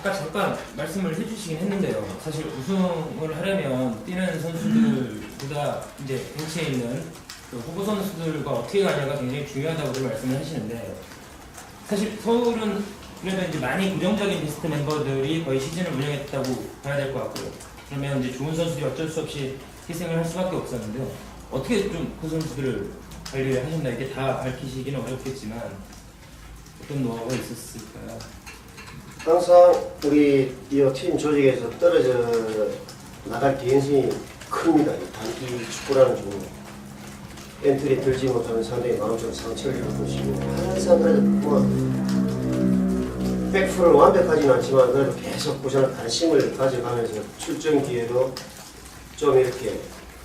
아까 잠깐 말씀을 해주시긴 했는데요. 사실 우승을 하려면 뛰는 선수들보다 이제 벤치에 있는 그 후보 선수들과 어떻게 가냐가 굉장히 중요하다고 말씀을 하시는데 사실 서울은 그래도 이제 많이 고정적인 베스트 멤버들이 거의 시즌을 운영했다고 봐야 될 것 같고요. 그러면 이제 좋은 선수들이 어쩔 수 없이 희생을 할 수밖에 없었는데요. 어떻게 좀 그 선수들을 관리를 하셨나 이게 다 밝히시기는 어렵겠지만 어떤 노하우가 있었을까요? 항상 우리 이 팀 조직에서 떨어져 나갈 개인성이 큽니다. 이 단기 축구라는 종목. 엔트리 들지 못하는 상대의 마음속 상처를 입을 것이고 항상 그래도 뭐100% 완벽하지는 않지만 그래도 계속 꾸준한 관심을 가져가면서 출전 기회도 좀 이렇게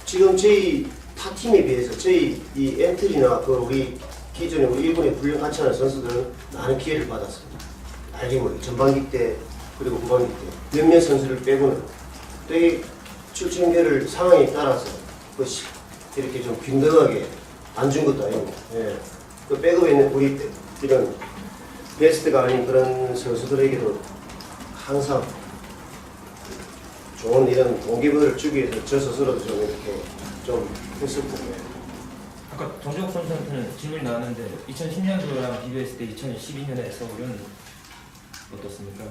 지금 저희 타 팀에 비해서 저희 이 엔트리나 그 우리 기존에 우리 일본에 훈련 같이 하는 선수들은 많은 기회를 받았습니다. 모르게 전반기 때 그리고 후반기 때 몇몇 선수를 빼고는 되게 출전계를 상황에 따라서 그 시- 이렇게 좀 균등하게 안 준 것도 아니고 예. 그 백업에 있는 우리 이런 베스트가 아닌 그런 선수들에게도 항상 좋은 이런 동기부여를 주기 위해서 저 스스로도 좀 이렇게 좀 했었고 예. 아까 정재욱 선수한테는 질문이 나왔는데 2010년도랑 비교했을 때 2012년의 서울은 어떻습니까?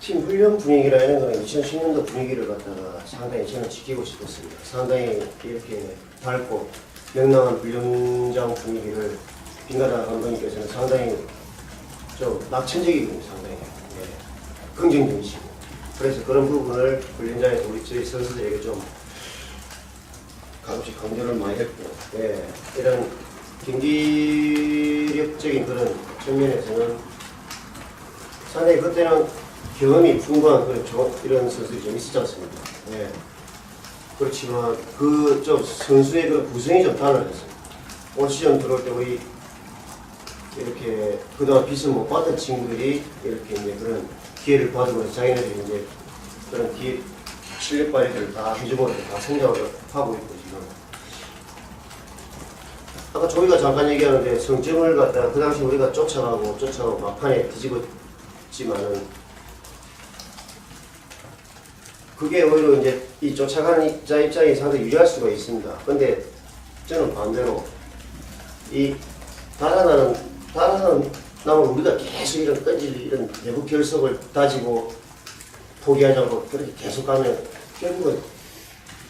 팀 훈련 분위기라 이런 거는 2010년도 분위기를 갖다가 상당히 저는 지키고 싶었습니다. 상당히 이렇게 밝고 명랑한 훈련장 분위기를 빈가라 감독님께서는 상당히 좀 낙천적이거든요, 상당히. 예. 긍정적이시고. 그래서 그런 부분을 훈련장에서 우리 저희 선수들에게 좀 가끔씩 강조를 많이 했고, 예. 이런 경기력적인 그런 측면에서는 상당히 그때는 경험이 풍부한 그런 조, 이런 선수들이 좀 있었지 않습니까? 예. 그렇지만 그 좀 선수의 그 구성이 좀 달라졌어요. 올 시즌 들어올 때 우리 이렇게 그동안 빚을 못 받은 친구들이 이렇게 이제 그런 기회를 받으면서 자기네들이 이제 그런 기회, 실력 발휘를 다 해주고 다 성장을 하고 있고 지금. 아까 조이가 잠깐 얘기하는데 성점을 갖다가 그 당시 우리가 쫓아가고 쫓아가고 막판에 뒤집었지만은 그게 오히려 이제 이 쫓아가는 자 입장이 상당히 유리할 수가 있습니다. 근데 저는 반대로 이 달아나는 달아나는 나면 우리가 계속 이런 던질 이런 내부 결석을 다지고 포기하자고 그렇게 계속 가면 결국은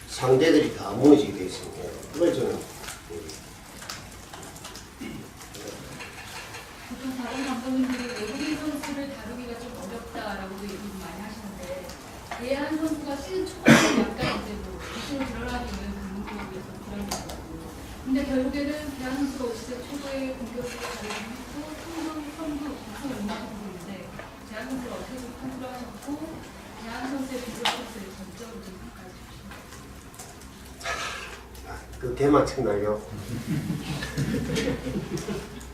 상대들이 다 무너지게 돼 있습니다. 그걸 저는 보통 다른 감독님들이 외국인 선수를 다루기가 좀 어렵다라고 얘기 많이 하시는데 대한 선수가 시즌 초반에 약간 이제 뭐 기술을 드러나기 위한 근육에서 그런 거 같고 근데 결국에는 대한 선수가 올 시즌 초반에 공격으로 잘했고 선두, 선두, 우승을 응하고 있는데 대한 선수가 어떻게 좀 판단하셨고 대한 선수의 비교 코스를 전적으로 좀 평가해 주시죠. 그 개막책 날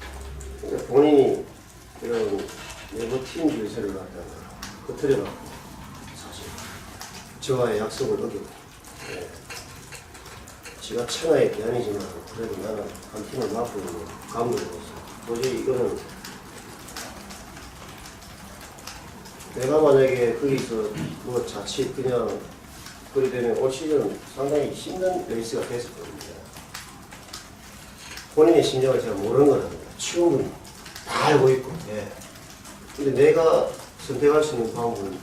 본인이 이런 내부 팀 질서를 갖다가 흐트려갖고 사실 저와의 약속을 어겼고 예. 지가 천하의 대안이지만 그래도 나는 한 팀을 맡고 있는 감독으로서 도저히 이거는 내가 만약에 거기서 뭐 자칫 그냥 그리 되면 올 시즌 상당히 힘든 레이스가 됐을 겁니다. 본인의 심정을 제가 모르는 건 아닙 충분히 다 알고 있고. 예. 근데 내가 선택할 수 있는 방법은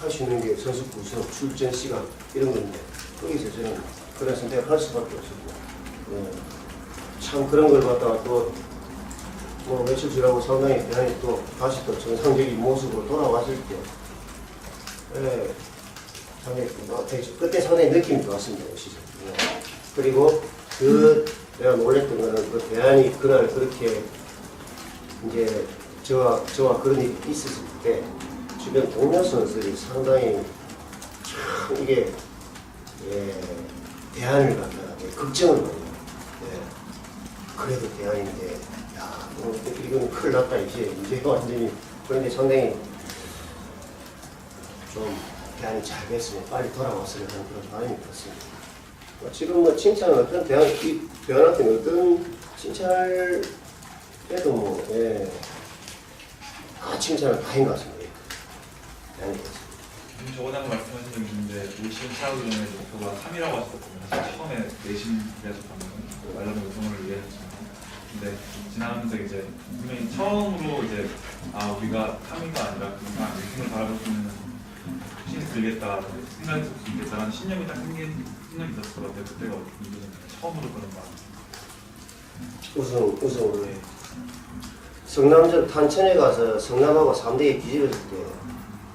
할 수 있는 게 선수 구성, 출전 시간 이런 건데 거기서 저는 그런 선택을 할 수밖에 없었고 예. 참 그런 걸 갖다가 또 뭐 며칠 지나고 상당히 대안이 또 다시 또 정상적인 모습으로 돌아왔을 때 예. 상당히 뭐 되게 그때 상당히 느낌이 좋았습니다 올 시즌. 예. 그리고 그 내가 놀랬던 거는 그 대안이 그날 그렇게 이제 저와 저와 그런 일이 있었을 때 주변 동료 선수들이 상당히 참 이게 예, 대안을 갖다가 예, 걱정을 많이 해요. 예. 그래도 대안인데 야 뭐, 이건 큰일 났다 이제 이제 완전히 그런데 상당히 좀 대안이 잘 됐으면 빨리 돌아왔으면 하는 그런 바람이 들었습니다. 뭐 지금 뭐 칭찬은 어떤 대안, 이 대안한테 어떤 칭찬을 뭐, 예. 칭찬을 다 한 것 같습니다. 다한것 같습니다. 음, 저번에 한번 말씀하신 적이 있는데 내신 차우기 전에 목표가 3이라고 하셨거든요. 사실 처음에 내신이라서 방금 말하는 우승을 위해서지만 근데 지나면서 이제 분명히 처음으로 이제 아 우리가 3위가 아니라 그냥 우승을 바라볼 수 있는 확신이 들겠다 생각이 들수 있겠다라는 신념이 딱 생긴 신념이 있었을 것 같아요. 그때가? 처음으로 그런 마음. 우승, 우승으로 해. 성남전 탄천에 가서 성남하고 3대2 뒤집었을 때,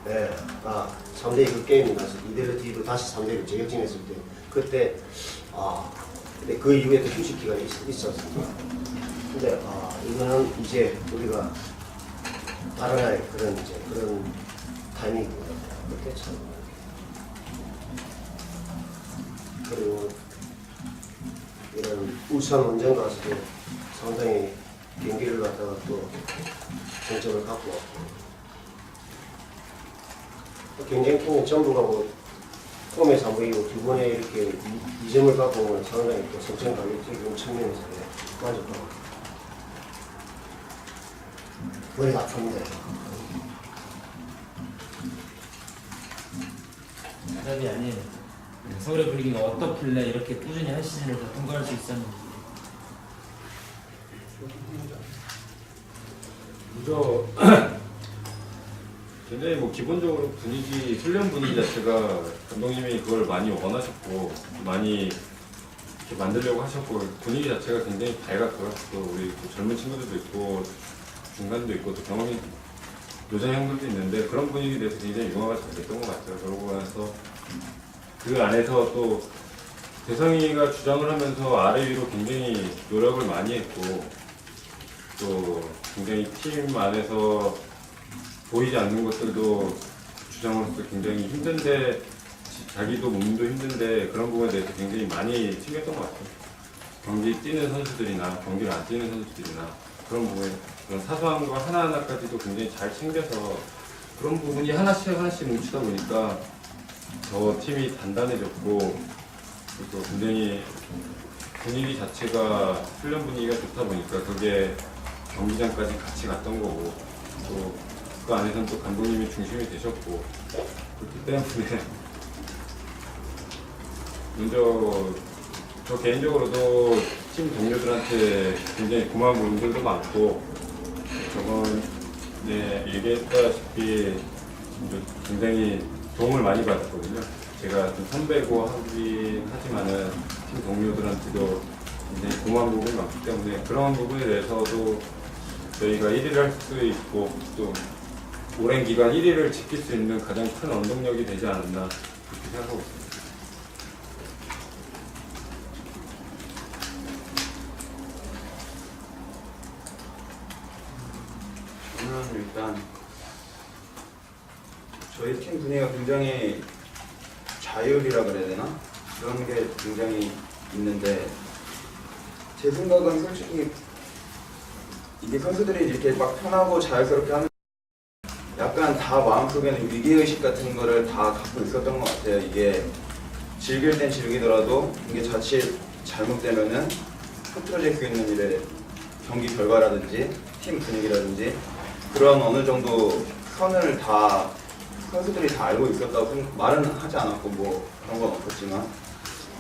예, 아, 3대2 그 게임이 나서 이대로 뒤로 다시 3대1 재격전했을 때, 그때, 아, 근데 그 이후에 또 휴식 기간이 있, 있었습니다. 근데, 아, 이거는 이제 우리가 달아날 그런 이제 그런 같아요. 그때 참. 그리고 이런 울산 원정 가서도 상당히 경기를 갖다가 또 정점을 갖고 왔고 경쟁팀은 전부가 뭐 홈에서 안 보이고 두 번에 이렇게 이, 점을 갖고 오면 상당히 또 성청 관리적인 측면에서 예, 만족하고 머리가 아픕니다. 답이 아니에요. 네, 서울의 분위기가 어떻길래 이렇게 꾸준히 한 시즌을 다 통과할 수 있었는지. 먼저 굉장히 뭐 기본적으로 분위기 훈련 분위기 자체가 감독님이 그걸 많이 원하셨고 많이 이렇게 만들려고 하셨고 분위기 자체가 굉장히 밝았고요. 또 우리 또 젊은 친구들도 있고 중간도 있고 또 경험이 요정 형들도 있는데 그런 분위기에 대해서 굉장히 융화가 잘 됐던 것 같아요. 그러고 나서 그 안에서 또 대성이가 주장을 하면서 아래 위로 굉장히 노력을 많이 했고 또 굉장히 팀 안에서 보이지 않는 것들도 주장으로서 굉장히 힘든데 지- 자기도 몸도 힘든데 그런 부분에 대해서 굉장히 많이 챙겼던 것 같아요. 경기 뛰는 선수들이나 경기를 안 뛰는 선수들이나 그런 부분에 그런 사소한 거 하나하나까지도 굉장히 잘 챙겨서 그런 부분이 하나씩 하나씩 뭉치다 보니까 더 팀이 단단해졌고 그리고 굉장히 분위기 자체가 훈련 분위기가 좋다 보니까 그게 경기장까지 같이 갔던 거고 또 그 안에서는 또 감독님이 중심이 되셨고 그렇기 때문에 먼저 저 개인적으로도 팀 동료들한테 굉장히 고마운 부분들도 많고 저번에 얘기했다시피 굉장히 도움을 많이 받았거든요. 제가 좀 선배고 하긴 하지만은 팀 동료들한테도 굉장히 고마운 부분이 많기 때문에 그런 부분에 대해서도 저희가 1위를 할 수 있고 또 오랜 기간 1위를 지킬 수 있는 가장 큰 원동력이 되지 않았나 그렇게 생각하고 있습니다. 저는 일단 저희 팀 분위기가 굉장히 자율이라 그래야 되나? 그런 게 굉장히 있는데 제 생각은 솔직히 이게 선수들이 이렇게 막 편하고 자연스럽게 하는 약간 다 마음속에는 위기의식 같은 거를 다 갖고 있었던 것 같아요. 이게 즐길 땐 즐기더라도 이게 자칫 잘못되면은 흐트러질 수 있는 일에 경기 결과라든지 팀 분위기라든지 그런 어느 정도 선을 다 선수들이 다 알고 있었다고 말은 하지 않았고 뭐 그런 건 없었지만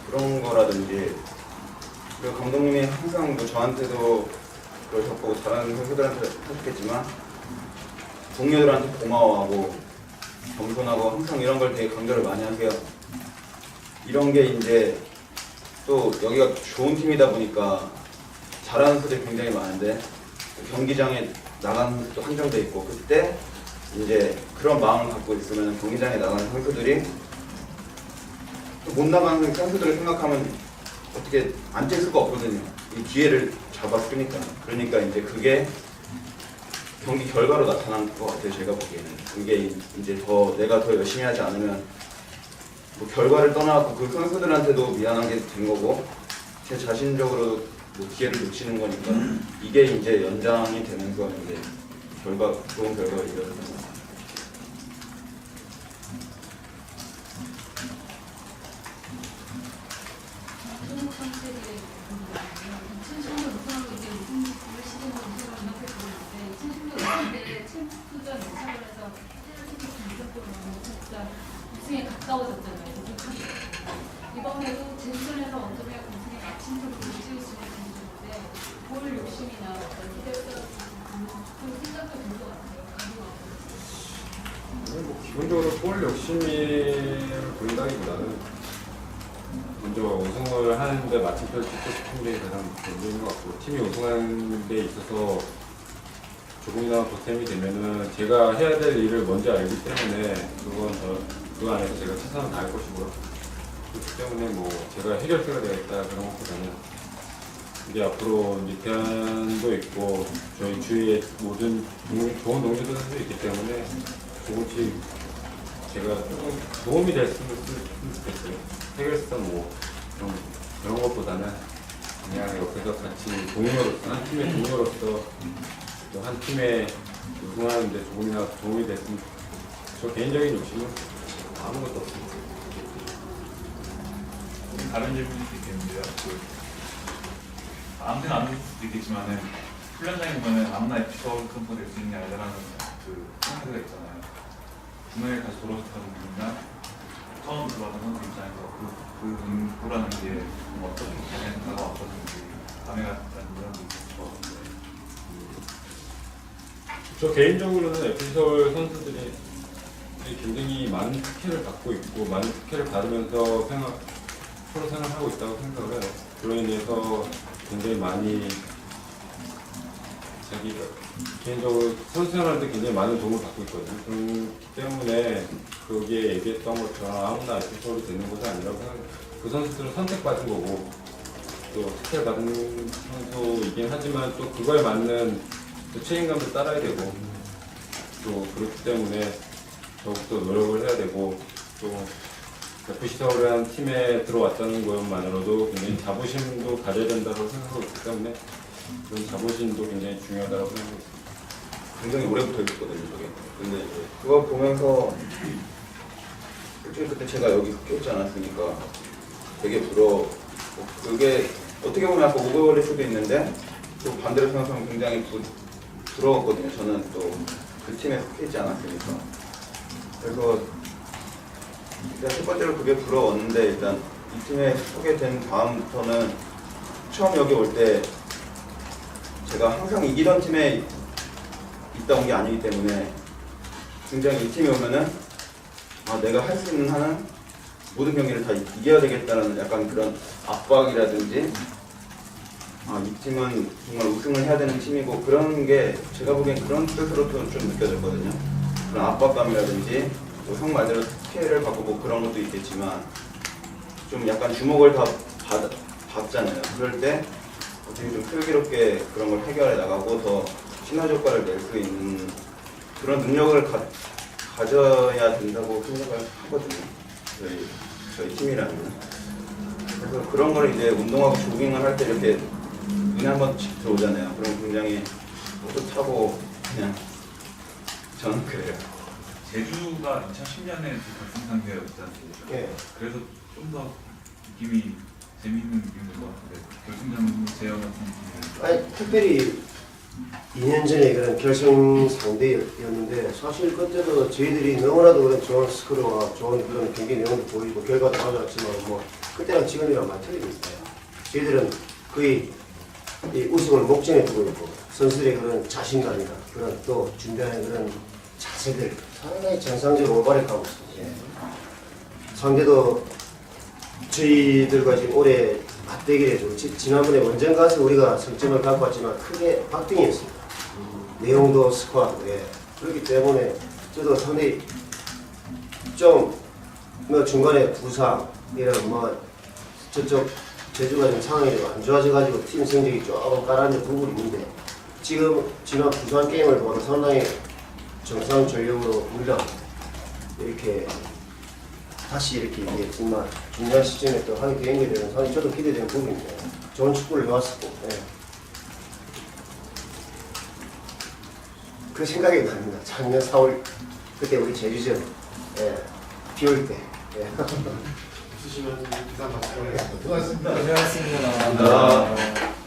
그런 거라든지 그리고 감독님이 항상 뭐 저한테도 그러셨고 다른 선수들한테 하셨겠지만 동료들한테 고마워하고 겸손하고 항상 이런 걸 되게 강조를 많이 하세요. 이런 게 이제 또 여기가 좋은 팀이다 보니까 잘하는 선수들이 굉장히 많은데 경기장에 나가는 것도 한정돼 있고 그때 이제 그런 마음을 갖고 있으면 경기장에 나가는 선수들이 또못 나가는 선수들을 생각하면 어떻게 안 뛸 수가 없거든요. 이 기회를 잡았으니까. 그러니까 이제 그게 경기 결과로 나타난 것 같아요. 제가 보기에는 그게 이제 더 내가 더 열심히 하지 않으면 뭐 결과를 떠나고 그 선수들한테도 미안한 게 된 거고 제 자신적으로 뭐 기회를 놓치는 거니까 이게 이제 연장이 되면서 이제 결과 좋은 결과가 이어졌던 것 같아요. 한국 선수들의 분위기가 2016년 우승하고 이 진짜 우승에 가까워졌잖아요. 이번에도 제주전에서 어쩌면 우승에 마침표를 찍을 수 있는 분인데 볼 욕심이나 어떤 기대성 그 생각도 들것 같아요. 궁금하고요. 뭐 기본적으로 골 욕심을 보인다기보다는 먼저 우승을 하는데 마침표를 찍고 싶은 게 가장 먼저인 것 같고 팀이 우승하는 데 있어서 조금이나마 보탬이 되면은 제가 해야 될 일을 먼저 알기 때문에 그건 저, 그 안에서 제가 최선을 다할 것이고요. 그렇기 때문에 뭐 제가 해결사가 되겠다 그런 것보다는 이제 앞으로 이제 대안도 있고 저희 주위에 모든 동- 좋은 동료들도 있기 때문에 조금씩 제가 조금 도움이 됐으면 좋겠어요. 해결사 뭐 그런, 그런 것보다는 그냥 옆에서 같이 동료로서 한 팀의 동료로서 또 한 팀에 우승하는데 조금이나 도움이 됐으면. 저 개인적인 욕심은 아무것도 없습니다. 다른 질문일 수 있겠는데요. 그, 아무데나 안될 수도 있겠지만은 훈련장에 보면 아무나 에피소드 컨퍼 될수 있는 아이라는 그 상태가 있잖아요. 중간에 다시 돌아왔다는 분이나 처음 들어왔던 선수 입장에서 그, 그분보라는 게 어떻게 변화가 어떠신지 감회가 있다는 이런 게 있을 것 같은데 저 개인적으로는 에피솔 선수들이 굉장히 많은 특혜를 받고 있고 많은 특혜를 받으면서 생각, 프로 생활하고 있다고 생각을 해요. 그로 인해서 굉장히 많이 자기가 개인적으로 선수 생활할 때 굉장히 많은 도움을 받고 있거든요. 그렇기 때문에 거기에 얘기했던 것처럼 아무나 에피솔이 되는 것이 아니라고 생각해요. 그 선수들은 선택받은 거고 또 특혜를 받은 선수이긴 하지만 또 그거에 맞는 또 책임감도 따라야 되고 또 그렇기 때문에 더욱더 노력을 해야 되고 또 FC 서울이라는 팀에 들어왔다는 것만으로도 굉장히 자부심도 가져야 된다고 생각하고 있기 때문에 그런 자부심도 굉장히 중요하다고 생각하고 있습니다. 굉장히 오래부터 있었거든요, 저게. 근데 이제 그거 보면서 솔직히 그때 제가 여기 흑했지 않았으니까 되게 부러워. 그게 어떻게 보면 아까 오버올일 수도 있는데 또 반대로 생각하면 굉장히 부, 부러웠거든요. 저는 또 그 팀에 속해 있지 않았으니까. 그래서 일단 첫 번째로 그게 부러웠는데 일단 이 팀에 속게 된 다음부터는 처음 여기 올 때 제가 항상 이기던 팀에 있다 온 게 아니기 때문에 굉장히 이 팀에 오면은 아 내가 할 수 있는 한은 모든 경기를 다 이- 이겨야 되겠다는 약간 그런 압박이라든지 아 이 팀은 정말 우승을 해야 되는 팀이고 그런 게 제가 보기엔 그런 뜻으로 좀, 좀 느껴졌거든요 그런 압박감이라든지 또형 말대로 특혜를 받고 뭐 그런 것도 있겠지만 좀 약간 주목을 다 받, 받잖아요 그럴 때 어떻게 좀 슬기롭게 그런 걸 해결해 나가고 더 시너지 효과를 낼 수 있는 그런 능력을 가, 가져야 된다고 생각을 하거든요. 저희, 저희 팀이라는. 그래서 그런 걸 이제 운동하고 조깅을 할 때 이렇게 눈에 한 번씩 들어오잖아요. 그럼 굉장히 뿌듯하고 그냥 저는 그래요. 제주가 2010년에 결승 상대였지 않습니까? 예. 그래서 좀 더 느낌이 재미있는 느낌일 것 같은데 결승전은 제어 같은 느낌이 아니 특별히 2년 전에 그런 결승 상대였는데 사실 그때도 저희들이 너무나도 그런 좋은 스코어와 좋은 그런 경기 내용도 보이고 결과도 가져왔지만 뭐 그때랑 지금이랑 많이 틀리고 있어요. 저희들은 거의 이 우승을 목전에 두고 있고 선수들의 그런 자신감이나 그런 또 준비하는 그런 자세들 상당히 정상적으로 올바르게 가고 있습니다. 예. 상대도 저희들과 지금 올해 맞대결에 좀 지- 지난번에 원정 가서 우리가 승점을 갖고 왔지만 크게 박빙이었습니다. 내용도 스코어도 예. 그렇기 때문에 저도 상당히 좀뭐 중간에 부상 이런 뭐 저쪽 제주가 좀 상황이 좀 안 좋아져가지고 팀 성적이 조금 가라앉은 부분이 있는데 지금 지난 부산 게임을 보고 상당히 정상 전력으로 우리랑 이렇게 다시 이렇게 이게 정말 중요한 시점에 또 하게 된 게 되는 상당히 저도 기대되는 부분입니다. 좋은 축구를 해왔었고 예. 그 생각이 납니다. 작년 4월 그때 우리 제주전 예. 비올 때 예. 없으시면 기사 마치겠습니다. 수고하셨습니다. 고생하셨습니다. 감사합니다.